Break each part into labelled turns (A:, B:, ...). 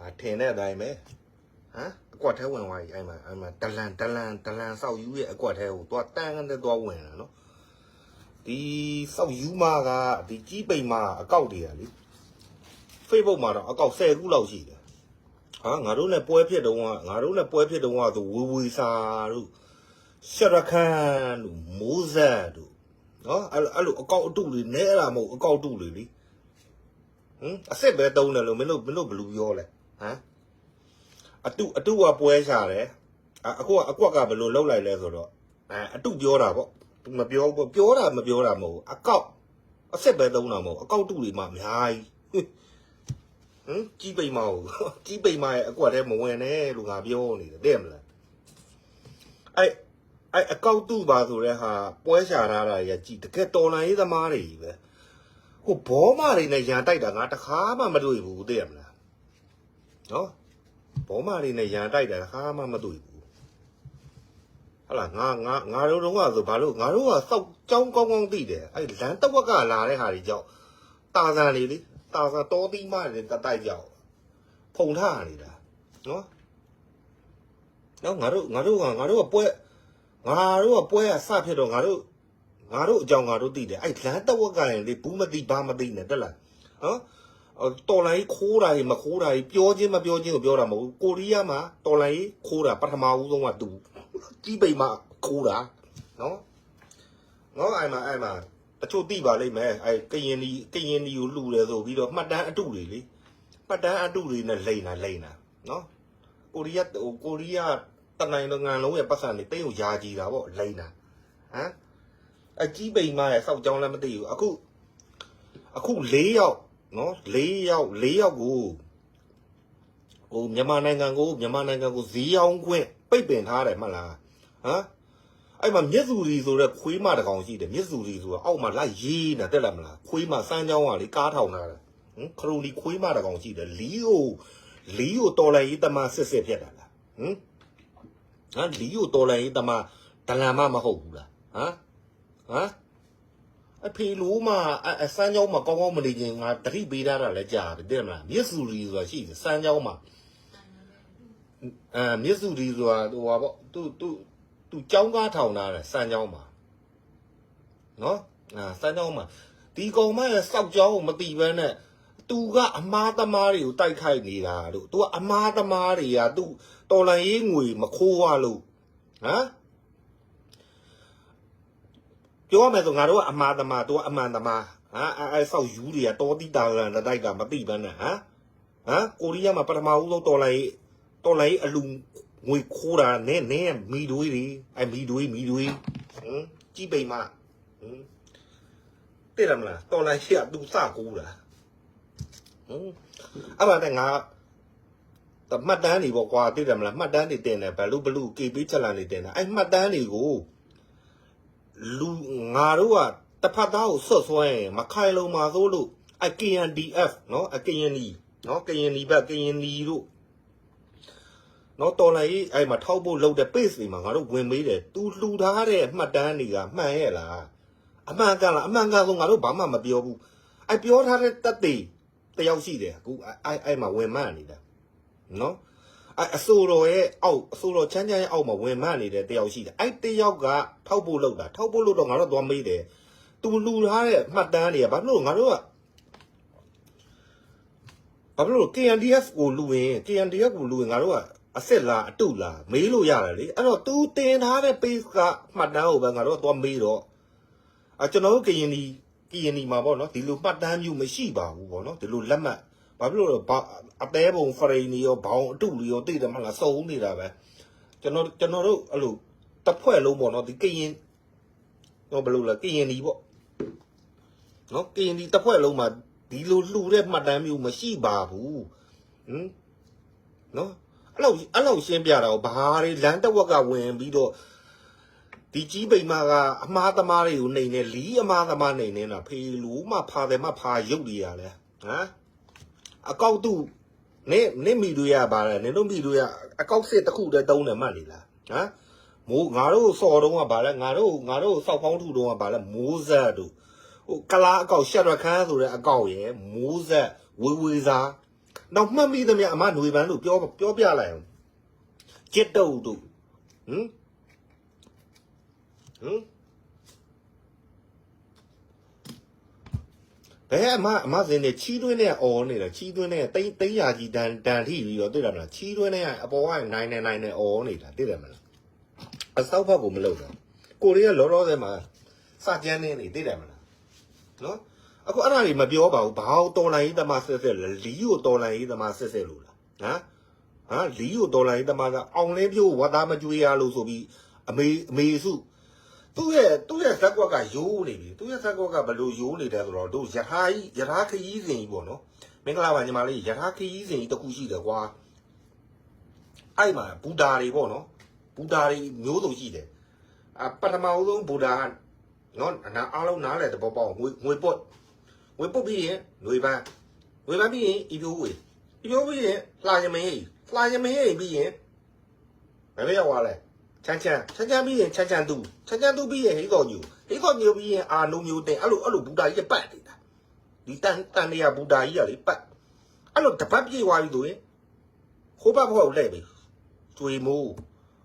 A: ငါထင်တဲ့အတိုင်းပဲဟမ်အကွက်ထဲဝင်သွားပြီအဲ့မှာအဲ့မှာဒလန်ဒလန်ဒလန်ဆောက်ယူရဲ့အကွက်ထဲကိုသွားတန်းကနေသွားဝင်လာနော်ဒီဆောက်ယူမကဒီကြီးပိန်မအကောက်တည်းရလေ Facebook မှာတော့အကောက်10ခုလောက်ရှိတယ်ဟာငါတို့နဲ့ပွဲဖြစ်တုန်းကငါတို့နဲ့ပွဲဖြစ်တုန်းကဆိုဝေဝေစာတို့ရှရခန်တို့မိုးဇက်တို့နော်အဲ့လိုအဲ့လိုအကောက်အတုတွေနဲအဲ့ဒါမဟုတ်အကောက်အတုတွေလေဟမ်အစ်စ်ပဲတုံးတယ်လို့မင်းတို့မင်းတို့ဘယ်လိုပြောလဲ ဟမ်အတုအတုကပွဲရှာတယ်အအခုကအကွက်ကဘယ်လိုလောက်လိုက်လဲဆိုတော့အဲအတုပြောတာပေါ့မပြောဘူးပြောတာမပြောတာမဟုတ်ဘူးအကောက်အစ်စ်ပဲတုံးတာမဟုတ်ဘူးအကောက်အတုတွေမှအများကြီးဟမ်ကြီးပိန်မဟုတ်ကြီးပိန်မရဲ့အကွက်ထဲမဝင်နဲ့လို့ငါပြောနေတယ်တဲ့မလားအဲ့အဲ့အကောက်တူပါဆိုတဲ့ဟာပွဲရှာထားတာကြီးကြည်တကယ်တော်လန်ရေးသမားတွေကြီးပဲဟိုဘောမတွေနဲ့ရန်တိုက်တာငါတခါမှမတွေ့ဘူးတဲ့မလား နော်ဘောမတွေနဲ့ရန်တိုက်တာတခါမှမတွေ့ဘူးဟတ်လာငါငါငါတို့တော့ကဆိုဘာလို့ငါတို့ကစောက်ကြောင်းကောင်းကောင်းသိတယ်အဲ့လမ်းတဝက်ကလာတဲ့ဟာတွေကြောင့်တာဇန်လေးလေတာစာတောသီးမတွေတတိုက်ကြောက်ဖုန်ထားနေတာနော်နော်ငါတို့ငါတို့ကငါတို့ကပွဲငါတို့ကပွဲကစဖြစ်တော့ငါတို့ငါတို့အကြောင်းငါတို့သိတယ်အဲ့လမ်းတဝက်ကရင်လေဘူးမသိဘာမသိနဲ့တက်လားနော်အော် တော်လိုင်းခိုးတာကြီးမခိုးတာကြီးပြောချင်းမပြောချင်းကိုပြောတာမဟုတ်ဘူးကိုရီးယားမှာတော်လိုင်းခိုးတာပထမဦးဆုံးကသူကြီးပိန်မှာခိုးတာနော်နော်အဲ့မှာအဲ့မှာတချို့သိပါလိမ့်မယ်အဲကရင်ဒီကရင်ဒီကိုလှူတယ်ဆိုပြီးတော့မှတ်တမ်းအတုတွေလေမှတ်တမ်းအတုတွေနဲ့လိန်တာလိန်တာနော်ကိုရီးယားဟိုကိုရီးယားတနိုင်ငန်လုံးရဲ့ပတ်စံတွေတိတ်ကိုယာကြည်တာပေါ့လိန်တာဟမ်အကြီးပိန်မရဲ့စောက်ကြောင်းလည်းမသိဘူးအခုအခု၄ယောက် နော်၄ယောက်၄ယောက်ကိုဟိုမြန်မာနိုင်ငံကိုမြန်မာနိုင်ငံကိုဈေးအောင်ခွင့်ပိတ်ပင်ထားတယ်မှတ်လားဟမ်အဲ့မှာမြက်စုရီဆိုတဲ့ခွေးမတစ်ကောင်ရှိတယ်မြက်စုရီဆိုတာအောက်မှာလိုက်ရေးနေတက်လာမလားခွေးမစမ်းချောင်းကလေကားထောင်လာတာဟင်ခရိုနီခွေးမတစ်ကောင်ရှိတယ်လီကိုလီကိုတော်လိုက်ရေးတမစစ်စစ်ဖြစ်တာလားဟင်ဟမ်လီကိုတော်လိုက်ရေးတမဒလန်မမဟုတ်ဘူးလားဟမ်ဟမ် အဖေလိုမအအစမ်းချောင်းမှာကောင်းကောင်းမနေခြင်းငါတတိပေးထားတာလည်းကြားတယ်တဲ့မလားမြက်စုရီဆိုတာရှိတယ်စမ်းချောင်းမှာအဲမြက်စုရီဆိုတာဟိုပါပေါ့သူသူသူចောင်းကားထောင်ထားတယ်စမ်းချောင်းမှာနော်အာစမ်းချောင်းမှာဒီကောင်မရဲ့စောက်ချောင်းကိုမတိဘဲနဲ့သူကအမားသမားတွေကိုတိုက်ခိုက်နေတာတို့သူကအမားသမားတွေကသူတော်လန်ရေးငွေမခိုးရလို့ဟမ် ပြောရမယ်ဆိုငါတို့ကအမားသမားသူကအမှန်သမားဟာအဲအဲဆောက်ယူတွေကတော်တိတာကန်တိုက်တာမတိဘဲနဲ့ဟမ်ဟမ်ကိုရီးယားမှာပထမဦးဆုံးတော်လန်ရေးတော်လန်ရေးအလူငွေခိုးတာနဲ့နဲ့မီတွေးတွေအဲမီတွေးမီတွေးဟမ်ကြီးပိန်မဟမ်တိရမလားတော်လန်ရေးကသူစကိုးတာဟမ်အမှန်တည်းငါတမှတ်တမ်းတွေပေါ့ကွာသိတယ်မလားမှတ်တမ်းတွေတင်တယ်ဘလူးဘလူး KB ချက်လန်တွေတင်တယ်အဲ့မှတ်တမ်းတွေကို လူငါတို့ကတစ်ဖက်သားကိုဆွတ်ဆွဲရင်မခိုင်လုံးမှာသို့လို့အဲ့ KNDF เนาะအ KND เนาะ KND ဘက် KND တို့ နော်တော်လိုက်ရေးအဲ့မှာထောက်ဖို့လုပ်တဲ့ page တွေမှာငါတို့ဝင်မေးတယ် तू လှူထားတဲ့မှတ်တမ်းတွေကမှန်ရဲ့လားအမှန်ကန်လားအမှန်ကန်ဆိုငါတို့ဘာမှမပြောဘူးအဲ့ပြောထားတဲ့တက်သေးတယောက်ရှိတယ်အခုအဲ့အဲ့မှာဝင်မှန်နေတာနော် အဲ့အစိုးတော်ရဲ့အောက်အစိုးတော်ချမ်းချမ်းရဲ့အောက်မှာဝင်မှန်နေတဲ့တယောက်ရှိတယ်အဲ့တယောက်ကထောက်ဖို့လုပ်တာထောက်ဖို့လုပ်တော့ငါတို့သွားမေးတယ် तू လှူထားတဲ့မှတ်တမ်းတွေကဘာလို့လဲငါတို့ကဘာလို့လဲ KNDF ကိုလူရင် KNDF ကိုလူရင်ငါတို့ကအစ်စ်လားအတုလားမေးလို့ရတယ်လေအဲ့တော့ तू တင်ထားတဲ့ page ကမှတ်တမ်းကိုပဲငါတို့ကသွားမေးတော့အကျွန်တော်တို့ကရင်ဒီကရင်ဒီမှာပေါ့နော်ဒီလိုမှတ်တမ်းမျိုးမရှိပါဘူးပေါ့နော်ဒီလိုလက်မှတ်ဘာဖြစ်လို့လဲဘာ အသေးပုံဖရိန်တွေရောဘောင်အတုတွေရောသိတယ်မဟုတ်လားစုံနေတာပဲကျွန်တော်ကျွန်တော်တို့အဲ့လိုတစ်ဖွဲ့လုံးပေါ့နော်ဒီကရင်တော့ဘယ်လိုလဲကရင်ဒီပေါ့နော်ကရင်ဒီတစ်ဖွဲ့လုံးမှာဒီလိုလှူတဲ့မှတ်တမ်းမျိုးမရှိပါဘူးဟင်နော်အဲ့လောက်အဲ့လောက်ရှင်းပြတာကိုဘာတွေလမ်းတစ်ဝက်ကဝင်ပြီးတော့ဒီကြီးပိန်မကအမားသမားတွေကိုနေနေလီးအမားသမားနေနေတာဖေလူမဖာတယ်မဖာရုပ်တွေရလဲဟမ်အကောက်သူ နေနေမိတို့ရပါလဲနေတို့မိတို့ရအကောက်စစ်တစ်ခုတည်းတုံးတယ်မှတ်နေလားဟမ်မိုးငါတို့စော်တော့ကပါလဲငါတို့ငါတို့စောက်ဖောင်းထုတော့ကပါလဲမိုးဆက်တို့ဟိုကလာအကောက်ရှက်ရခန်းဆိုတဲ့အကောက်ရယ်မိုးဆက်ဝေဝေစာနောက်မှတ်မိသမျှအမຫນွေပန်းလို့ပြောပြောပြလိုက်အောင်ကျစ်တုတ်တို့ဟမ်ဟမ် ဘယ်အမအမစင်းနေချီးတွင်းနဲ့អော်နေတာချီးတွင်းနဲ့တိတ်တိတ်ရာကြီးတန်တန်ထိပြီးတော့တွေ့တယ်မလားချီးတွင်းနဲ့အပေါ်ကနိုင်နေနိုင်နေអော်နေတာတွေ့တယ်မလားအစောက်ဘက်ကိုမလုပ်တော့ကိုရီးယားလောလောဆယ်မှာစကြမ်းနေနေတွေ့တယ်မလားနော်အခုအဲ့ဒါတွေမပြောပါဘူးဘာလို့တော်လိုင်းရေးသမားဆက်ဆက်လဲလီကိုတော်လိုင်းရေးသမားဆက်ဆက်လို့လားဟမ်ဟာလီကိုတော်လိုင်းရေးသမားကအောင်လင်းပြိုးဝတ်သားမကြွေးရလို့ဆိုပြီးအမေအမေစု သူ့ရဲ့သူ့ရဲ့ဇက်ကွက်ကယိုးနေပြီသူ့ရဲ့ဇက်ကွက်ကဘယ်လိုယိုးနေတယ်ဆိုတော့တို့ယထာကြီးယထာခရီးစဉ်ကြီးပေါ့နော်မင်္ဂလာပါညီမလေးယထာခရီးစဉ်ကြီးတစ်ခုရှိတယ်ကွာအဲ့မှာဘူတာတွေပေါ့နော်ဘူတာတွေမျိုးစုံရှိတယ်အပထမအဆုံးဘူတာကနော်အနာအားလုံးနားလဲတဘောပေါက်ငွေငွေပုတ်ငွေပုတ်ပြီးရင်ငွေပန်းငွေပန်းပြီးရင်ဤပြိုးဝေဤပြိုးပြီးရင်လှရမင်းလှရမင်းပြီးရင်ဘယ်လိုရောက်သွားလဲ ချမ်းချမ်းချမ်းချမ်းပြီးရင်ချမ်းချမ်းသူချမ်းချမ်းသူပြီးရင်ဟိတော်ညူဟိတော်ညူပြီးရင်အာနိုမျိုးတင်အဲ့လိုအဲ့လိုဘူတာကြီးကပတ်နေတာဒီတန်တန်နေရဘူတာကြီးကလေပတ်အဲ့လိုတပတ်ပြေးသွားပြီဆိုရင်ခိုးပတ်ဖို့လှည့်ပြီကျွေမိုး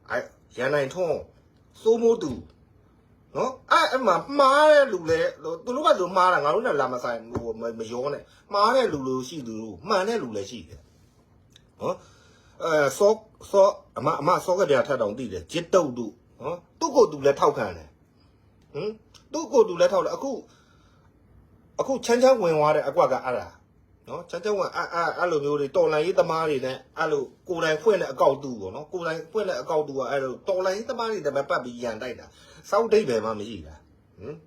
A: အဲရန်နိုင်ထွန်းစိုးမိုးသူနော်အဲ့အမှမှားတဲ့လူလေသူတို့ကသူမှားတာငါတို့နဲ့လာမဆိုင်ဟိုမရောနဲ့မှားတဲ့လူလူရှိသူတို့မှန်တဲ့လူလည်းရှိတယ်နော် အဲစောစောအမအမစောကပြထက်တောင်သိတယ်ဂျစ်တုတ်တို့နော်သူ့ကိုယ်သူလည်းထောက်ခံတယ်ဟမ်သူ့ကိုယ်သူလည်းထောက်တယ်အခုအခုချမ်းချမ်းဝင်သွားတဲ့အကွက်ကအဲ့ဒါနော်ချမ်းချမ်းဝင်အဲ့အဲ့အဲ့လိုမျိုးတွေတော်လန်ရေးသမားတွေနဲ့အဲ့လိုကိုယ်တိုင်ဖွင့်တဲ့အကောက်တူပေါ့နော်ကိုယ်တိုင်ဖွင့်တဲ့အကောက်တူကအဲ့လိုတော်လန်ရေးသမားတွေတည်းပဲပတ်ပြီးရန်တိုက်တာစောက်တိတ်ပဲမှမရှိတာဟမ်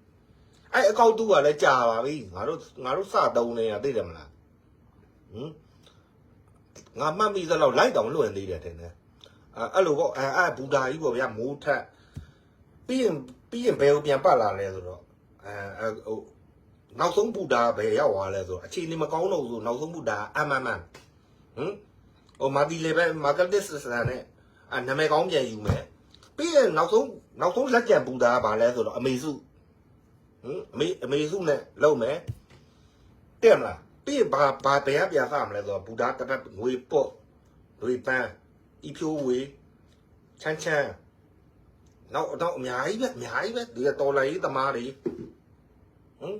A: အဲ့အကောက်တူကလည်းကြာပါပြီငါတို့ငါတို့စတုံးနေတာသိတယ်မလားဟမ် ငါမှတ်မိသလောက်လိုက်တောင်လွှင့်သေးတယ်ထင်တယ်အဲ့အဲ့လိုပေါ့အဲ့အဲ့ဘူဒါကြီးပေါ့ဗျာမိုးထက်ပြီးရင်ပြီးရင်ဘယ်ကိုပြန်ပတ်လာလဲဆိုတော့အဲအဲ့ဟိုနောက်ဆုံးဘူတာပဲရောက်သွားလဲဆိုတော့အခြေအနေမကောင်းတော့ဘူးဆိုနောက်ဆုံးဘူတာအမန်မန်ဟမ်ဟိုမာတီလေပဲမာကတ်တစ်ဆန်နဲ့အနာမည်ကောင်းပြန်ယူမယ်ပြီးရင်နောက်ဆုံးနောက်ဆုံးလက်ကျန်ဘူတာကဘာလဲဆိုတော့အမေစုဟမ်အမေအမေစုနဲ့လုံးမယ်တဲ့မလား ပြီးရင်ဘာဘာဘယ်ကပြန်စားမလဲဆိုတော့ဘူတာတပတ်ငွေပေါ့ငွေပန်းဤဖြိုးဝေချမ်းချမ်းနောက်တော့အများကြီးပဲအများကြီးပဲဒီကတော်လိုင်းရေးသမားတွေဟမ်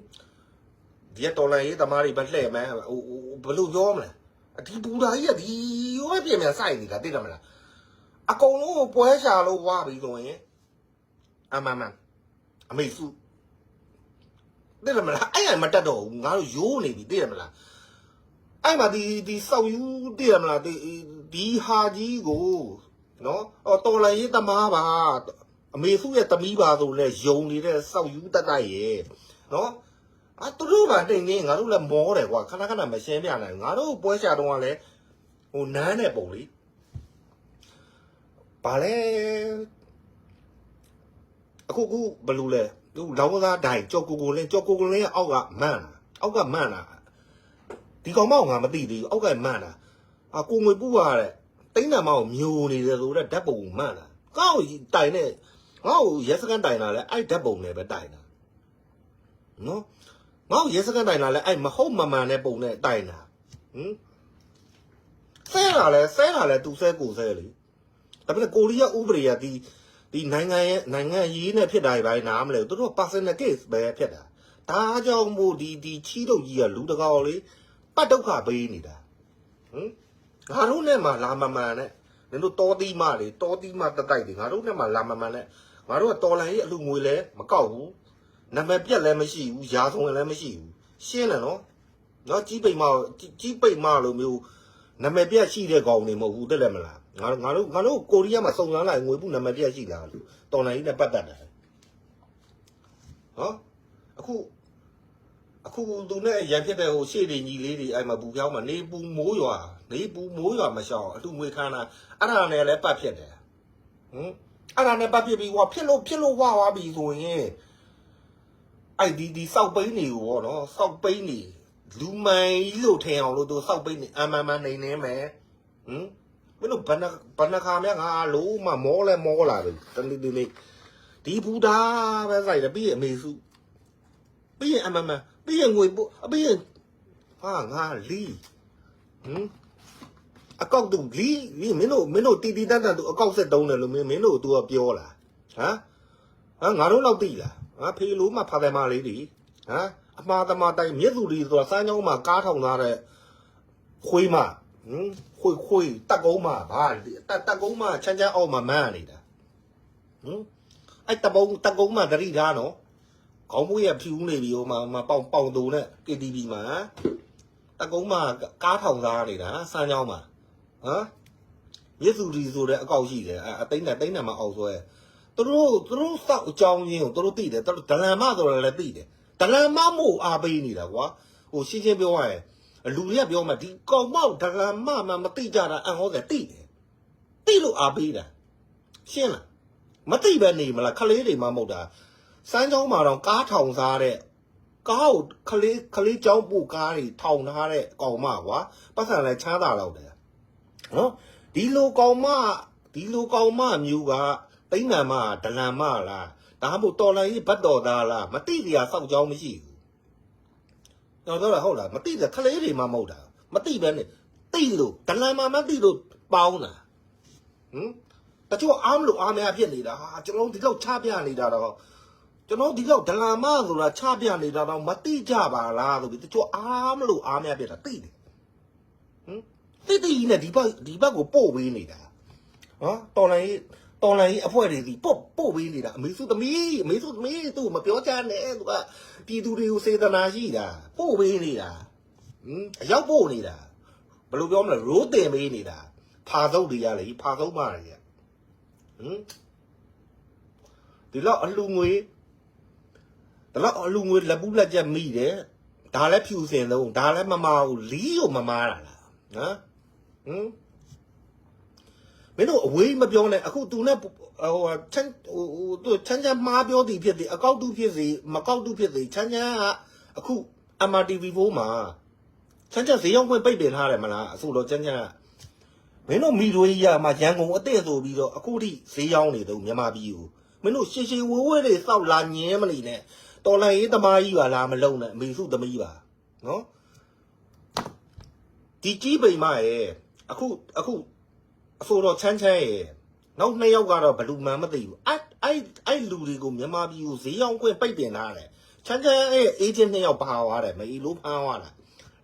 A: ဒီကတော်လန်ရေးသမားတွေပဲလှည့်မယ်ဟိုဟိုဘယ်လိုပြောမလဲအဒီဘူတာကြီးကဒီရောပဲပြင်ပြန်စိုက်နေတာသိတယ်မလားအကုန်လုံးကိုပွဲရှာလို့ဝါပြီဆိုရင်အမန်မန်အမေစု သိတယ်မလားအဲ့ရမတက်တော့ဘူးငါတို့ရိုးနေပြီသိတယ်မလားအဲ့မှာဒီဒီစောက်ယူသိတယ်မလားဒီဒီဟာကြီးကိုနော်အော်တော်လန်ရေးသမားပါအမေစုရဲ့တမီးပါဆိုလဲယုံနေတဲ့စောက်ယူတက်တိုက်ရဲ့နော်အာသူတို့ကတိတ်နေငါတို့လည်းမောတယ်ကွာခဏခဏမရှင်းပြနိုင်ဘူးငါတို့ပွဲချတော့ကလည်းဟိုနန်းတဲ့ပုံလေးဘာလဲအခုခုဘယ်လိုလဲ သူလောင်းသားတိုင်ကြော်ကိုကိုလင်းကြော်ကိုကိုလင်းရဲ့အောက်ကမန့်လာအောက်ကမန့်လာဒီကောင်မောက်ငါမသိသေးဘူးအောက်ကမန့်လာအာကိုငွေပူရတဲ့တိန်းတံမောက်မျိုးနေတယ်ဆိုတော့ဓာတ်ပုံမန့်လာကောက်တိုင်နဲ့ငါ့ကိုရဲစကန်တိုင်လာလဲအဲ့ဓာတ်ပုံနဲ့ပဲတိုင်တာနော်ငေါ့ရဲစကန်တိုင်လာလဲအဲ့မဟုတ်မမှန်တဲ့ပုံနဲ့တိုင်တာဟမ်ဆဲလာလဲဆဲလာလဲသူဆဲကိုဆဲလေဒါပေမဲ့ကိုရီးယားဥပဒေကဒီ ဒီနိုင်ငံရဲ့နိုင်ငံရေးနဲ့ဖြစ်တာတွေပိုင်းနားမလဲသူတို့ personal case ပဲဖြစ်တာဒါကြောင့်မို့ဒီဒီချီတော့ကြီးကလူတကောလေပတ်ဒုက္ခပေးနေတာဟမ်ငါတို့နဲ့မှလာမမှန်နဲ့နင်တို့တောသီးမတွေတောသီးမတက်တိုက်တွေငါတို့နဲ့မှလာမမှန်နဲ့ငါတို့ကတော်လန်ရေးအလူငွေလဲမကောက်ဘူးနာမည်ပြက်လည်းမရှိဘူးရာဆုံးလည်းမရှိဘူးရှင်းတယ်နော်နော်ကြီးပိတ်မကြီးကြီးပိတ်မလို့မျိုး နာမည်ပြက်ရှိတဲ့ကောင်တွေမဟုတ်ဘူးတက်လည်းမလားငါတို့ငါတို့ငါတို့ကိုရီးယားမှာစုံစမ်းလိုက်ငွေဘူးနာမည်ပြက်ရှိလားလို့တော်လိုင်းကြီးနဲ့ပတ်သက်တယ်နော်အခုအခုသူနဲ့ရန်ဖြစ်တဲ့ဟိုရှေ့တွေညီလေးတွေအဲ့မှာဘူပြောင်းမှာနေပူမိုးရွာနေပူမိုးရွာမရှောင်အတူငွေခမ်းတာအဲ့ဒါနဲ့လည်းပတ်ဖြစ်တယ်ဟမ်အဲ့ဒါနဲ့ပတ်ဖြစ်ပြီးဟောဖြစ်လို့ဖြစ်လို့ဝါသွားပြီဆိုရင်အဲ့ဒီဒီစောက်ပိန်းနေကိုပေါ့နော်စောက်ပိန်းနေ လူမိုင်ကြီးလို့ထင်အောင်လို့သူစောက်ပိန်းနေအမှန်မှန်နေနေမယ်ဟမ်မင်းတို့ဘဏ္ဍဘဏ္ဍခါမြငါလုံးမမောလဲမောလာတယ်တနေ့ဒီနေ့ဒီဘူတာပဲဆိုင်တယ်ပြီးရင်အမေစုပြီးရင်အမှန်မှန်ပြီးရင်ငွေပို့ပြီးရင်ဟာငါလီဟမ်အကောက်သူလီလီမင်းတို့မင်းတို့တီတီတတ်တတ်သူအကောက်ဆက်တုံးတယ်လို့မင်းမင်းတို့ तू ကပြောလားဟမ်ဟမ်ငါတို့တော့သိလားငါဖေလို့မှဖာတယ်မလေးဒီဟမ် အမှားသမားတိုင်းမြစ်သူလီဆိုတာစမ်းကြောင်းမှာကားထောင်ထားတဲ့ခွေးမဟမ်ခွေးခွေးတက်ကုန်းမဘာတက်တက်ကုန်းမချမ်းချမ်းအောက်မှာမန်းနေတာဟမ်အဲ့တပုံတက်ကုန်းမတတိထားနော်ခေါင်းမွေးရဖြူနေပြီဟိုမှာမပေါင်ပေါင်တူနဲ့ KTV မှာတကုန်းမကားထောင်သားနေတာစမ်းကြောင်းမှာဟမ်မြစ်သူလီဆိုတဲ့အကောက်ရှိတယ်အသိန်းနဲ့သိန်းနဲ့မအောင်ဆွဲသူတို့သူတို့စောက်အကြောင်းရင်းကိုသူတို့သိတယ်သူတို့ဒလန်မဆိုတော့လည်းသိတယ် ဒလန်မမို့အားပေးနေတာကွာဟိုရှင်းရှင်းပြောရရင်လူတွေကပြောမှဒီကောင်မောက်ဒလန်မမှမသိကြတာအံဟောတယ်သိတယ်သိလို့အားပေးတာရှင်းလားမသိပဲနေမလားခလေးတွေမှမဟုတ်တာစမ်းကြောင်းမှာတော့ကားထောင်စားတဲ့ကားကိုခလေးခလေးကြောင်းပို့ကားတွေထောင်ထားတဲ့ကောင်မကွာပတ်စံလည်းချမ်းသာတော့တယ်နော်ဒီလိုကောင်မဒီလိုကောင်မမျိုးကတိမ့်နံမဒလန်မလား ဒါမှမဟုတ်တော်လိုင်းကြီးဘတ်တော်သားလားမတိတရားစောက်ကြောင်းမရှိဘူးကျွန်တော်ပြောတာဟုတ်လားမတိတဲ့ခလေးတွေမှမဟုတ်တာမတိပဲနဲ့တိလို့ဒလန်မမတိလို့ပေါင်းတာဟမ်တချို့အားမလို့အားမရဖြစ်နေတာဟာကျွန်တော်ဒီလောက်ချပြနေတာတော့ကျွန်တော်ဒီလောက်ဒလန်မဆိုတာချပြနေတာတော့မတိကြပါလားဆိုပြီးတချို့အားမလို့အားမရဖြစ်တာတိတယ်ဟမ်တိတိနဲ့ဒီဘက်ဒီဘက်ကိုပို့ပေးနေတာနော်တော်လိုင်း တော်လိုင်းအဖွဲ့တွေဒီပို့ပို့ပေးနေတာအမေစုသမီးအမေစုသမီးသူ့မပြောချမ်းနဲ့သူကပြည်သူတွေကိုစေတနာရှိတာပို့ပေးနေတာဟမ်အရောက်ပို့နေတာဘယ်လိုပြောမလဲရိုးတင်ပေးနေတာဖာသုတ်တွေရလေဖာသုတ်မတွေရဟမ်ဒီတော့အလူငွေဒီတော့အလူငွေလက်ပူးလက်ချက်မိတယ်ဒါလည်းဖြူစင်လုံးဒါလည်းမမဘူးလီးကိုမမားတာလားနော်ဟမ် မင်းတို့အဝေးမပြောနဲ့အခု तू နဲ့ဟိုချမ်းဟိုသူချမ်းချမ်းမှားပြောသည်ဖြစ်သည်အကောက်တူဖြစ်စေမကောက်တူဖြစ်စေချမ်းချမ်းကအခု MRTV4 မှာချမ်းချမ်းဈေးရောက်ခွင့်ပိတ်ပင်ထားတယ်မလားအဆိုတော့ချမ်းချမ်းကမင်းတို့မီရိုကြီးရမှာရန်ကုန်အတဲ့ဆိုပြီးတော့အခုထိဈေးရောက်နေတော့မြန်မာပြည်ကိုမင်းတို့ရှေရှေဝဲဝဲတွေစောက်လာညင်းမနေနဲ့တော်လန်ရေးသမားကြီးပါလားမလုံနဲ့အမေစုသမီးပါနော်ဒီကြီးပိန်မရဲ့အခုအခုအ ဆိုတော့ချမ်းချမ်းရဲ့နောက်နှစ်ယောက်ကတော့ဘလူးမှန်မသိဘူးအဲ့အဲ့အဲ့လူတွေကိုမြန်မာပြည်ကိုဈေးရောက်ခွင့်ပိတ်ပင်ထားတယ်ချမ်းချမ်းရဲ့အေဂျင့်နှစ်ယောက်ပါသွားတယ်မအီလို့ဖမ်းသွားတာ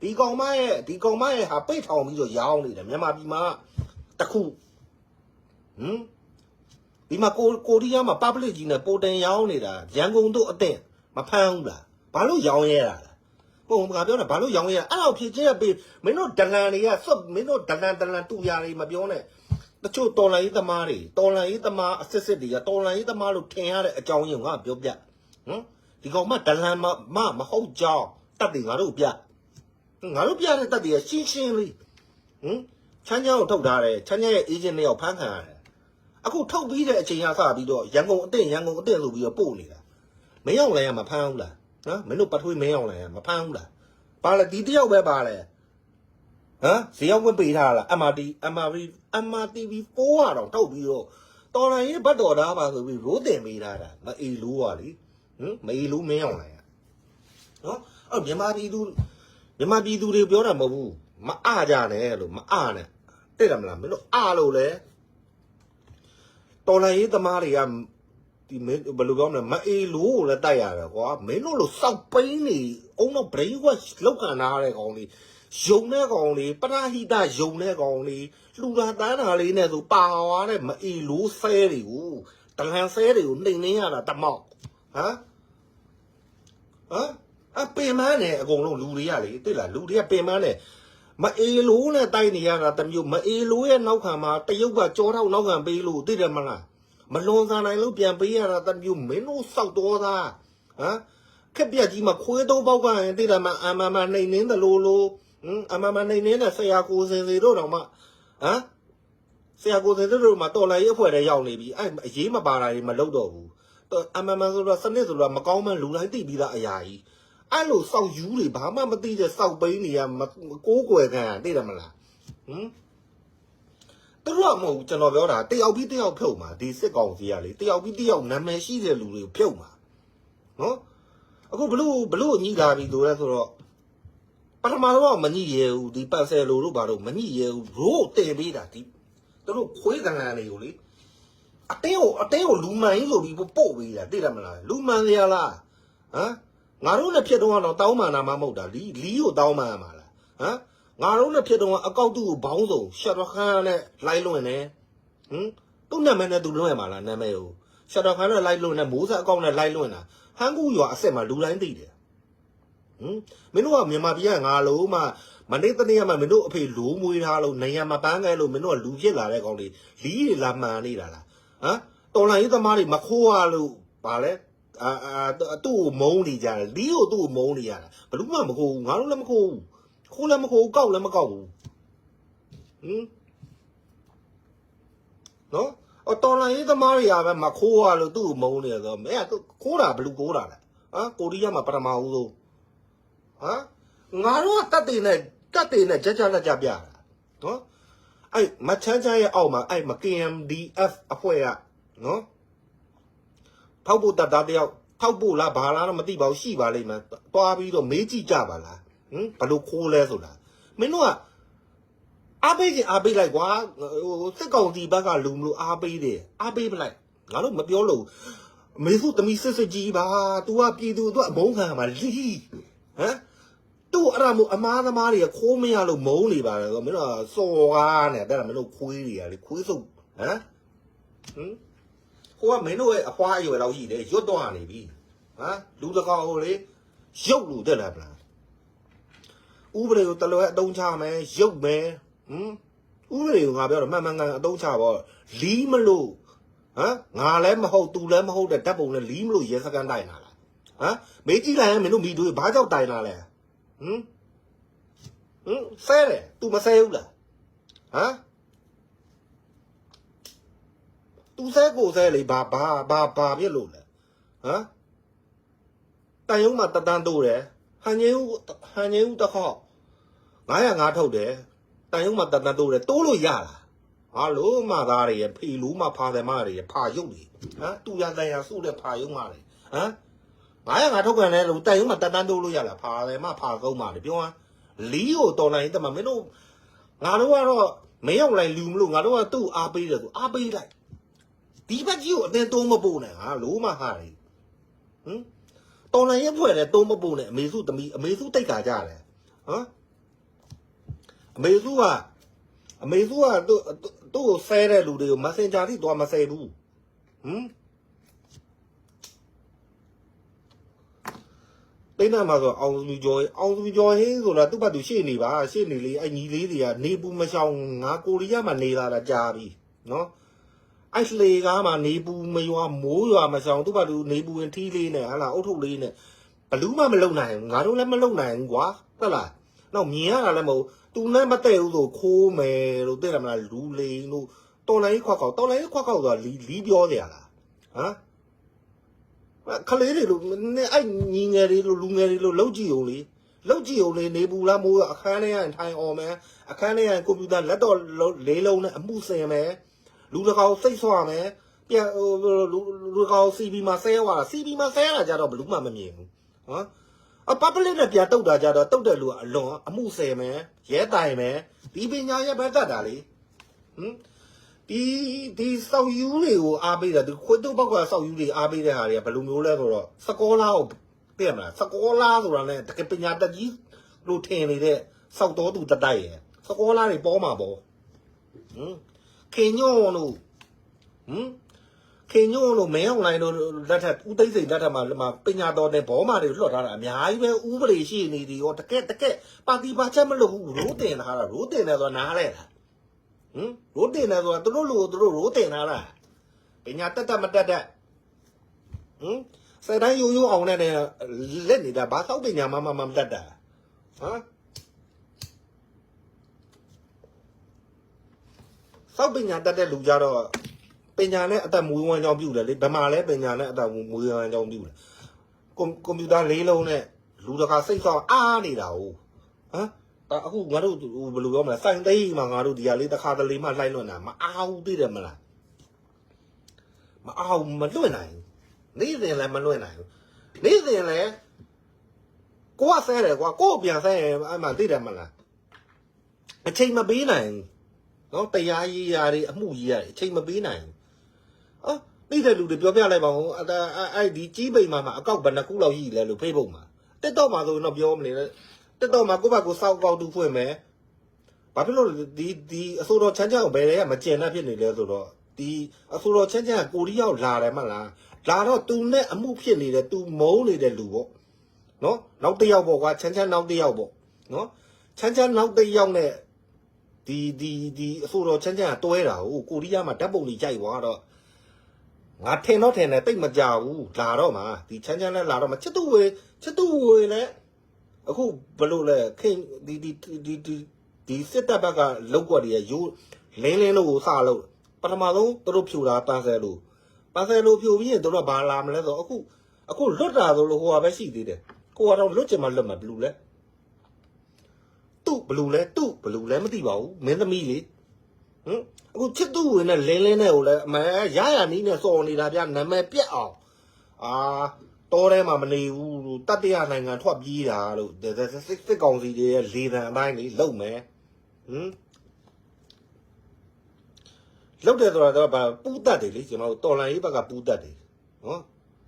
A: ဒီကောင်မရဲ့ဒီကောင်မရဲ့ဟာပိတ်ထောင်ပြီးတော့ရောင်းနေတယ်မြန်မာပြည်မှာတခုဟမ်ဒီမှာကိုကိုရီးယားမှာ public ကြီးနဲ့ပိုတင်ရောင်းနေတာရန်ကုန်တို့အတင်းမဖမ်းဘူးလားဘာလို့ရောင်းရဲတာလဲပုံကပြောတာဘာလို့ရောင်းရဲအဲ့လောက်ဖြစ်ချင်းပေးမင်းတို့ဒလန်တွေကစွတ်မင်းတို့ဒလန်ဒလန်တူရာတွေမပြောနဲ့ တချို့တော်လိုင်းရေးသမားတွေတော်လိုင်းရေးသမားအစစ်စစ်တွေကတော်လိုင်းရေးသမားလို့ထင်ရတဲ့အကြောင်းရင်းကိုငါပြောပြဟမ်ဒီကောင်မဒလန်မမမဟုတ်ကြောင်းတတ်တယ်ငါတို့ပြငါတို့ပြတဲ့တတ်တယ်ရှင်းရှင်းလေးဟမ်ချမ်းချမ်းကိုထုတ်ထားတယ်ချမ်းချမ်းရဲ့အေဂျင့်တွေရောက်ဖမ်းခံရတယ်အခုထုတ်ပြီးတဲ့အချိန်ကစပြီးတော့ရန်ကုန်အတင်းရန်ကုန်အတင်းဆိုပြီးတော့ပို့နေတာမင်းရောက်လဲရမဖမ်းဘူးလားနော်မင်းတို့ပထွေးမင်းရောက်လဲရမဖမ်းဘူးလားပါလေဒီတယောက်ပဲပါလေ ဟမ်ဈေးရောက်ဝင်ပေးထားလား MRT MRV MRTV4 ကတော့ထုတ်ပြီးတော့တော်လိုင်းရေးဘတ်တော်သားပါဆိုပြီးရိုးတင်ပေးထားတာမအေလို့ပါလေဟမ်မအေလို့မင်းအောင်လိုက်ရနော်အဲ့မြန်မာပြည်သူမြန်မာပြည်သူတွေပြောတာမဟုတ်ဘူးမအားကြနဲ့လို့မအားနဲ့တဲ့တယ်မလားမင်းတို့အားလို့လေတော်လိုင်းရေးသမားတွေကဒီမင်းဘယ်လိုပြောမလဲမအေလို့ကိုလည်းတိုက်ရတယ်ကွာမင်းတို့လို့စောက်ပိန်းနေအုံတော့ brain wash လောက်ခံထားတဲ့ကောင်လေး ယုံတဲ့ကောင်လေးပရဟိတယုံတဲ့ကောင်လေးလှူတာတန်းတာလေးနဲ့ဆိုပါသွားတဲ့မအီလို့ဆဲတွေကိုတလန်ဆဲတွေကိုနှိမ်နှင်းရတာတမောက်ဟမ်ဟမ်အပင်မန်းနဲ့အကုန်လုံးလူတွေကလေသိလားလူတွေကပင်မန်းနဲ့မအေလို့နဲ့တိုက်နေရတာတမျိုးမအေလို့ရဲ့နောက်ခံမှာတရုတ်ကကြောထောက်နောက်ခံပေးလို့သိတယ်မလားမလွန်စားနိုင်လို့ပြန်ပေးရတာတမျိုးမင်းတို့စောက်တော်သားဟမ်ခက်ပြက်ကြီးမှာခွေးသုံးပေါက်ကရင်သိတယ်မအမမနှိမ်နှင်းတယ်လို့လို့ ဟမ်အမမနေနေတဲ့ဆရာကိုစင်စီတို့တော့မှဟမ်ဆရာကိုစင်တို့တို့မှတော်လိုင်းရေးအဖွဲ့တွေရောက်နေပြီအဲ့အရေးမပါတာတွေမလုပ်တော့ဘူးတော်အမမဆိုတော့စနစ်ဆိုတော့မကောင်းမှန်းလူတိုင်းသိပြီးသားအရာကြီးအဲ့လိုစောက်ယူတွေဘာမှမသိတဲ့စောက်ပိန်းတွေကမကိုးကွယ်ခံသိတယ်မလားဟမ်သူတို့ကမဟုတ်ဘူးကျွန်တော်ပြောတာတယောက်ပြီးတယောက်ဖြုတ်မှာဒီစစ်ကောင်စီကလေတယောက်ပြီးတယောက်နာမည်ရှိတဲ့လူတွေကိုဖြုတ်မှာနော်အခုဘလို့ဘလို့ညှိတာပြီဆိုလဲဆိုတော့ ပထမတော့မညိရဲဘူးဒီပတ်ဆယ်လိုတို့ဘာလို့မညိရဲဘူးရိုးတယ်ပေးတာဒီသူတို့ခွေးကလန်တွေကိုလေအတင်းကိုအတင်းကိုလူမှန်ကြီးဆိုပြီးပို့ပေးတာသိတယ်မလားလူမှန်ရလားဟမ်ငါတို့လည်းဖြစ်တော့တော့တောင်းမှန်တာမှမဟုတ်တာလီလီကိုတောင်းမှန်မှာလားဟမ်ငါတို့လည်းဖြစ်တော့အကောက်တူကိုဘောင်းစုံရှက်တော့ခန်းနဲ့လိုက်လွင်နေဟမ်သူ့နာမည်နဲ့သူလွင်မှာလားနာမည်ကိုရှက်တော့ခန်းနဲ့လိုက်လွင်နေမိုးစားအကောက်နဲ့လိုက်လွင်တာဟန်ကူရွာအစ်စ်မှာလူတိုင်းသိတယ် ဟမ်မင်းတို့ကမြန်မာပြည်ကငါလုံးမှမနေ့တနေ့ကမှမင်းတို့အဖေလိုးမွေးထားလို့နေရမပန်းခဲလို့မင်းတို့ကလူဖြစ်လာတဲ့ကောင်တွေလီးတွေလာမှန်နေတာလားဟမ်တော်လိုင်းရေးသမားတွေမခိုးရလို့ဗာလဲအာအာသူ့ကိုမုန်းနေကြတယ်လီးကိုသူ့ကိုမုန်းနေရတာဘယ်လို့မှမခိုးဘူးငါတို့လည်းမခိုးဘူးခိုးလည်းမခိုးဘူးကောက်လည်းမကောက်ဘူးဟမ်နော်အတော်လိုင်းရေးသမားတွေကပဲမခိုးရလို့သူ့ကိုမုန်းနေရဆိုမင်းကသူခိုးတာဘယ်လို့ခိုးတာလဲဟမ်ကိုရီးယားမှာပထမဦးဆုံး ဟမ်ငါတို့ကတတ်တယ်နဲ့တတ်တယ်နဲ့ကြကြလက်ကြပြတာနော်အဲ့မချမ်းချမ်းရဲ့အောက်မှာအဲ့မ KMDF အဖွဲ့ကနော်ထောက်ဖို့တတ်တာတယောက်ထောက်ဖို့လားဘာလားတော့မသိပါဘူးရှိပါလိမ့်မယ်တွားပြီးတော့မေးကြည့်ကြပါလားဟမ်ဘယ်လိုခိုးလဲဆိုတာမင်းတို့ကအားပေးခြင်းအားပေးလိုက်ကွာဟိုစစ်ကောင်စီဘက်ကလူမလို့အားပေးတယ်အားပေးပလိုက်ငါတို့မပြောလို့အမေစုတမီစစ်စစ်ကြီးပါ तू ကပြည်သူတို့အမုန်းခံမှာလီဟမ် သူ့အဲ့ဒါမို့အမားသမားတွေကခိုးမရလို့မုန်းနေပါတယ်ဆိုမင်းတို့စော်ကားနဲ့တဲ့မင်းတို့ခွေးတွေကလေခွေးစုပ်ဟမ်ဟမ်ဟိုကမင်းတို့ရဲ့အဖွားအရွယ်လောက်ရှိတယ်ရွတ်တော့နေပြီဟမ်လူတကောင်ဟိုလေရုပ်လူတက်လာပလားဥပဒေကိုတလွဲအတုံးချမယ်ရုပ်မယ်ဟမ်ဥပဒေကိုငါပြောတော့မှန်မှန်ကန်ကန်အတုံးချပေါ့လီးမလို့ဟမ်ငါလည်းမဟုတ်သူလည်းမဟုတ်တဲ့ဓာတ်ပုံနဲ့လီးမလို့ရဲစကန်တိုင်လာလားဟမ်မေးကြည့်လိုက်ရင်မင်းတို့မိတို့ဘာကြောက်တိုင်လာလဲ ဟမ်ဟမ်ဆဲတယ် तू မဆဲဘူးလားဟမ် तू ဆဲကိုဆဲလေဘာဘာဘာဘာပြစ်လို့လဲဟမ်တန်ယုံမှာတတန်းတိုးတယ်ဟန်ကြီးဦးဟန်ကြီးဦးတစ်ခေါက်905ထုတ်တယ်တန်ယုံမှာတတန်းတိုးတယ်တိုးလို့ရလားဟာလို့မသားတွေရဖီလူမဖာတယ်မတွေရဖာရုပ်တွေဟမ်သူရတန်ရစုတဲ့ဖာရုပ်မတွေဟမ် ငါရငါထုတ်ကန်လဲလို့တိုင်ရုံမှာတတန်းတိုးလို့ရလားဖာတယ်မဖာကုန်းပါလေပြောဟမ်လီးကိုတော်လိုက်တမမင်းတို့ငါတို့ကတော့မင်းရောက်လိုက်လူမလို့ငါတို့ကသူ့အားပေးတယ်သူအားပေးလိုက်ဒီဘက်ကြီးကိုအတင်းတုံးမပို့နဲ့ဟာလို့မဟာလေဟမ်တော်လိုက်ရဲ့ဖွဲ့တယ်တုံးမပို့နဲ့အမေစုသမီးအမေစုတိတ်ခါကြတယ်ဟမ်အမေစုကအမေစုကသူ့သူ့ကိုဆဲတဲ့လူတွေကို messenger ထိသွားမဆဲဘူးဟမ် တိတ်နာမှာဆိုအောင်စုကျော်ရေးအောင်စုကျော်ဟင်းဆိုတာသူ့ဘက်သူရှေ့နေပါရှေ့နေလေအညီလေးတွေကနေပူမရှောင်ငါကိုရီးယားမှာနေလာတာကြာပြီနော်အဲ့လေကားမှာနေပူမရွာမိုးရွာမရှောင်သူ့ဘက်သူနေပူရင်ထီးလေးနဲ့ဟာလာအုတ်ထုတ်လေးနဲ့ဘလူးမှမလုံနိုင်ဘူးငါတို့လည်းမလုံနိုင်ဘူးကွာဟုတ်လားတော့မြင်ရတာလည်းမဟုတ်သူနဲ့မတည့်ဘူးဆိုခိုးမယ်လို့သိတယ်မလားလူလိန်လို့တော်လိုင်းခွက်ကောက်တော်လိုင်းခွက်ကောက်ဆိုတာလီလီပြောနေရလားဟမ် ခလေးတွေလို့နဲ့အဲ့ညီငယ်တွေလို့လူငယ်တွေလို့လောက်ကြည့်အောင်လေလောက်ကြည့်အောင်လေနေပူလားမိုးအခန်းထဲကထိုင်အောင်မယ်အခန်းထဲကကွန်ပျူတာလက်တော့လေးလုံးနဲ့အမှုစင်မယ်လူတကောင်စိတ်ဆွာမယ်ပြန်ဟိုလူလူတကောင် CB မှာဆဲသွားတာ CB မှာဆဲရတာကြတော့ဘလူးမှမမြင်ဘူးဟမ်အပပလေးနဲ့ပြန်တုတ်တာကြတော့တုတ်တဲ့လူကအလွန်အမှုစင်မယ်ရဲတိုင်မယ်ဒီပညာရဲ့ပဲတတ်တာလေဟမ် ဒီဒီစောက်ယူတွေကိုအားပေးတာဒီခွတ်တုတ်ဘောက်ကစောက်ယူတွေအားပေးတဲ့ဟာတွေကဘယ်လိုမျိုးလဲဆိုတော့စကောလာကိုသိရမလားစကောလာဆိုတာနဲ့တကယ်ပညာတတ်ကြီးလို့ထင်နေတဲ့စောက်တော်သူတတိုက်ရယ်စကောလာတွေပေါ်မှာပေါ့ဟမ်ခင်ညောလို့ဟမ်ခင်ညောလို့မဲအောင်လိုင်းတို့လက်ထက်ဦးသိမ့်စိန်လက်ထက်မှာမှာပညာတော်နဲ့ဘောမာတွေလွှတ်ထားတာအများကြီးပဲဥပဒေရှိနေဒီရောတကက်တကက်ပါတီပါချက်မလို့ဘူးရိုးတင်ထားတာရိုးတင်တယ်ဆိုတာနားလဲလား ဟမ်ရိုးတင်တယ်ဆိုတာသူတို့လူကိုသူတို့ရိုးတင်လာတာပညာတက်တက်မတက်တက်ဟမ်စတဲ့တိုင်းရိုးရိုးအောင်နဲ့လက်နေတာဘာသောက်ပညာမှမမတက်တာဟမ်သောက်ပညာတက်တဲ့လူကြတော့ပညာနဲ့အသက်မွေးဝမ်းကြောင်းပြုတယ်လေဘယ်မှာလဲပညာနဲ့အသက်မွေးဝမ်းကြောင်းပြုတယ်ကွန်ကွန်ပျူတာလေးလုံးနဲ့လူတကာစိတ်ဆောက်အားနေတာ哦ဟမ်ဒါ အခုငါတို့ဟိုဘယ်လိုပြောမလဲစိုင်သိမ်းမှာငါတို့ဒီဟာလေးတစ်ခါတလေမှလိုက်လွတ်တာမအားဘူးသိတယ်မလားမအားဘူးမလွတ်နိုင်ဘူးနေ့စဉ်လည်းမလွတ်နိုင်ဘူးနေ့စဉ်လည်းကိုကဆဲတယ်ကွာကိုကိုပြန်ဆဲရင်အဲ့မှာသိတယ်မလားအချိန်မပေးနိုင်ဘူးနော်တရားရေးရာတွေအမှုရေးရာတွေအချိန်မပေးနိုင်ဘူးအော်သိတဲ့လူတွေပြောပြလိုက်ပါဦးအဲ့ဒါအဲ့အဲ့ဒီကြီးပိန်မှာမှာအကောက်ဘယ်နှခုလောက်ရှိလဲလို့ Facebook မှာတက်တော့မှာဆိုရင်တော့ပြောမနေနဲ့ တက်တော့မှာကိုယ့်ဘက်ကိုစောက်ကောက်တူဖွင့်မယ်ဘာဖြစ်လို့လဲဒီဒီအစိုးရချမ်းချမ်းကိုဘယ်လဲကမကျင်တတ်ဖြစ်နေလဲဆိုတော့ဒီအစိုးရချမ်းချမ်းကကိုရီးယားကိုလာတယ်မဟုတ်လားလာတော့သူနဲ့အမှုဖြစ်နေတယ်သူမုန်းနေတဲ့လူပေါ့နော်နောက်တစ်ယောက်ပေါ့ကွာချမ်းချမ်းနောက်တစ်ယောက်ပေါ့နော်ချမ်းချမ်းနောက်တစ်ယောက်နဲ့ဒီဒီဒီအဆိုတော်ချမ်းချမ်းကတွဲတာဟုတ်ကိုရီးယားမှာဓာတ်ပုံကြီးကြိုက်သွားတော့ငါထင်တော့ထင်တယ်တိတ်မကြဘူးလာတော့မှာဒီချမ်းချမ်းလည်းလာတော့မှာချစ်သူဝေချစ်သူဝေလည်း အခုဘလို့လဲခင်ဒီဒီဒီဒီဒီစစ်တပ်ဘက်ကလောက်ွက်တွေရရိုးလင်းလင်းလို့ကိုစလို့ပထမဆုံးသူတို့ဖြူတာပန်းဆယ်လို့ပန်းဆယ်လို့ဖြူပြီးရင်တို့ကဘာလာမလဲဆိုတော့အခုအခုလွတ်တာဆိုလို့ဟိုဟာပဲရှိသေးတယ်ကိုကတော့လွတ်ချင်မှလွတ်မှာဘလူလဲသူ့ဘလူလဲသူ့ဘလူလဲမသိပါဘူးမင်းသမီးလေဟမ်အခုချစ်သူဝင်နဲ့လင်းလင်းနဲ့ကိုလဲအမှန်ရရနီးနဲ့စော်နေတာဗျနာမည်ပြက်အောင်အာ တောထဲမှာမနေဘူးလို့တတရနိုင်ငံထွက်ပြေးတာလို့စစ်စစ်ကောင်စီတွေရဲ့လေတံအတိုင်းလေးလုံမယ်ဟမ်လောက်တယ်ဆိုတာတော့ဗာပူးတတ်တယ်လေကျွန်တော်တို့တော်လန်ရေးဘက်ကပူးတတ်တယ်နော်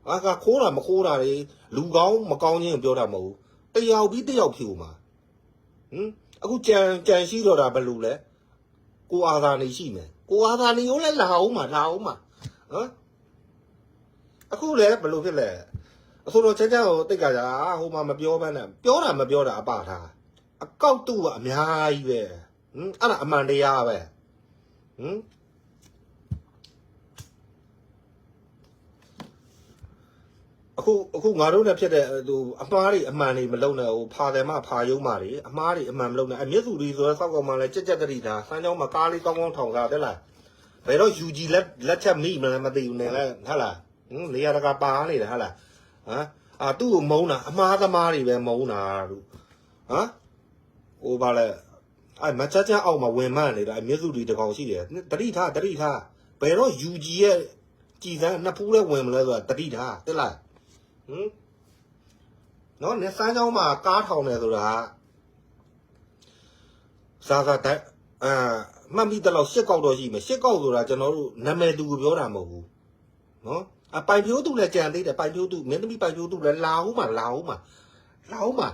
A: အာကခိုးတာမခိုးတာလေလူကောင်းမကောင်းချင်းကိုပြောတာမဟုတ်ဘူးတယောက်ပြီးတယောက်ဖြူမှာဟမ်အခုကြံကြံရှိတော့တာဘယ်လိုလဲကိုအာသာနေရှိမယ်ကိုအာသာနေကိုလည်းလာအောင်မှာလာအောင်မှာဟမ်အခုလည်းဘယ်လိုဖြစ်လဲ အဆိုတော့ချမ်းချမ်းကိုတိတ်ကြကြဟိုမှာမပြောဘဲနဲ့ပြောတာမပြောတာအပထားအကောက်တူကအများကြီးပဲဟမ်အဲ့ဒါအမှန်တရားပဲဟမ်အခုအခုငါတို့နဲ့ဖြစ်တဲ့ဟိုအမှားတွေအမှန်တွေမလုံနဲ့ဟိုဖာတယ်မဖာယုံမာတွေအမှားတွေအမှန်မလုံနဲ့အမျက်စုတွေဆိုတော့စောက်ကောင်မှလည်းကြက်ကြက်တတိတာစမ်းကြောင်းမှာကားလေးကောင်းကောင်းထောင်စားတက်လားဘယ်တော့ UG လက်လက်ချက်မိမလဲမသိဘူးနဲ့လဲဟုတ်လားဟင်နေရာတကာပါနေတာဟုတ်လား ဟမ်အာသူ့ကိုမုန်းတာအမှားသမားတွေပဲမုန်းတာလို့ဟမ်ဟိုပါလဲအဲ့မချာချာအောက်မှာဝင်မှန်းနေတာအမျက်စုတွေတကောင်ရှိတယ်တတိထားတတိထားဘယ်တော့ UG ရဲ့ကြည်စမ်းနှစ်ဖူးလဲဝင်မလဲဆိုတာတတိထားတက်လားဟမ်နော်နေစမ်းကြောင်းမှာကားထောင်တယ်ဆိုတာစားစားတိုက်အာမှတ်မိတဲ့လောက်ရှစ်ကောက်တော့ရှိမယ်ရှစ်ကောက်ဆိုတာကျွန်တော်တို့နာမည်တူကိုပြောတာမဟုတ်ဘူးနော် အပိုင်ပြိုးသူလည်းကြံသေးတယ်ပိုင်ပြိုးသူမင်းသမီးပိုင်ပြိုးသူလည်းလာအောင်မှာလာအောင်မှာလာအောင်မှာ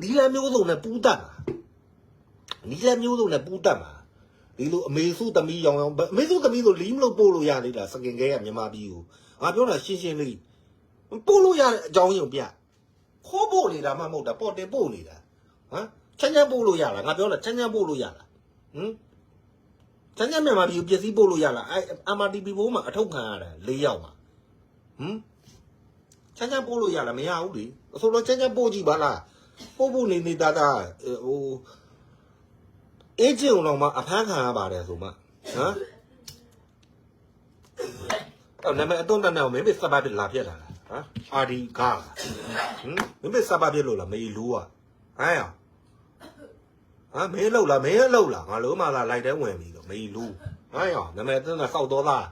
A: ဒီလည်းမျိုးစုံနဲ့ပူးတတ်မှာဒီလည်းမျိုးစုံနဲ့ပူးတတ်မှာဒီလိုအမေစုသမီးရောင်ရောင်အမေစုသမီးဆိုလီးမလို့ပို့လို့ရသေးတာစကင်ကဲကမြန်မာပြည်ကိုငါပြောတာရှင်းရှင်းလေးပို့လို့ရတဲ့အကြောင်းရင်းကိုပြခိုးပို့နေတာမှမဟုတ်တာပေါ်တင်ပို့နေတာဟမ်ချမ်းချမ်းပို့လို့ရလားငါပြောလားချမ်းချမ်းပို့လို့ရလားဟမ် ချမ်းချမ်းမြန်မာပြည်ကိုပစ္စည်းပို့လို့ရလားအဲ MRTP ဘိုးမှာအထုပ်ခံရတယ်၄ယောက်မှာဟမ်ချမ်းချမ်းပို့လို့ရလားမရဘူးလေအဆိုတော့ချမ်းချမ်းပို့ကြည့်ပါလားပို့ဖို့နေနေတာတာဟိုအေဂျင့်အောင်မှအဖမ်းခံရပါတယ်ဆိုမှဟမ်အဲ့နာမည်အတုံးတန်းနဲ့မင်းမစပါပြလာပြက်လာလားဟမ်အာဒီကားလားဟမ်မင်းမစပါပြလို့လားမေလူอ่ะဟမ်ရဟမ်မင်းလောက်လားမင်းလောက်လားငါလုံးမလာလိုက်တဲ့ဝင်ပြီ တော့မေလူဟမ်ရနာမည်တင်းတာစောက်တော်သား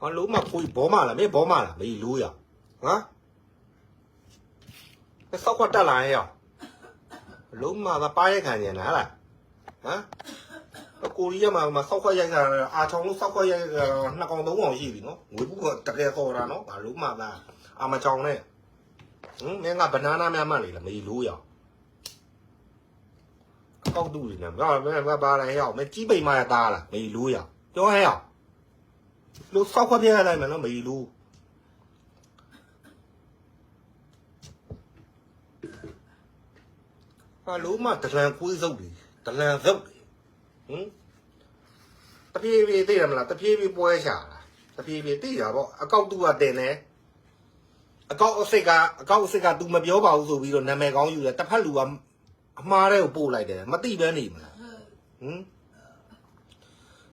A: ဟောလုံးမဖွေးဘောမလားမင်းဘောမလားမေလူရဟမ်စောက်ခွတ်တက်လာရဲ့ရလုံးမကပါးရခံနေလားဟလားဟမ်ကိုရီးယားမှာမှာစောက်ခွက်ရိုက်တာအာချောင်းလို့စောက်ခွက်ရိုက်တာနှစ်ကောင်သုံးကောင်ရှိပြီနော်ငွေဘူးကတကယ် ခေါ်တာနော်ဘာလို့မှလားအာမချောင်းနဲ့ဟင်မင်းကဘနာနာများမှနေလားမေလို့ရကောက်တူနေတယ်ငါမင်းကဘာလဲရောက်မင်းကြီးပိန်မရသားလားမေလို့ရပြောဟဲ့ရောက်လို့စောက်ခွက်ပြရလိုက်မယ်နော်မေလို့ဟာလို့မှဒလန်ကွေးစုပ်တယ်ဒလန်စုပ်တယ်ဟင်တပြေးပြေးသိရမလားတပြေးပြေးပွဲချတာတပြေးပြေးသိတာပေါ့အကောက်တူကတင်တယ်အကောက်အစ်စ်ကအကောက်အစ်စ်က तू မပြောပါဘူးဆိုပြီးတော့နာမည်ကောင်းယူတယ်တစ်ဖက်လူက အမှားတဲ့ကိုပို့လိုက်တယ်မသိဘဲနေမလားဟင်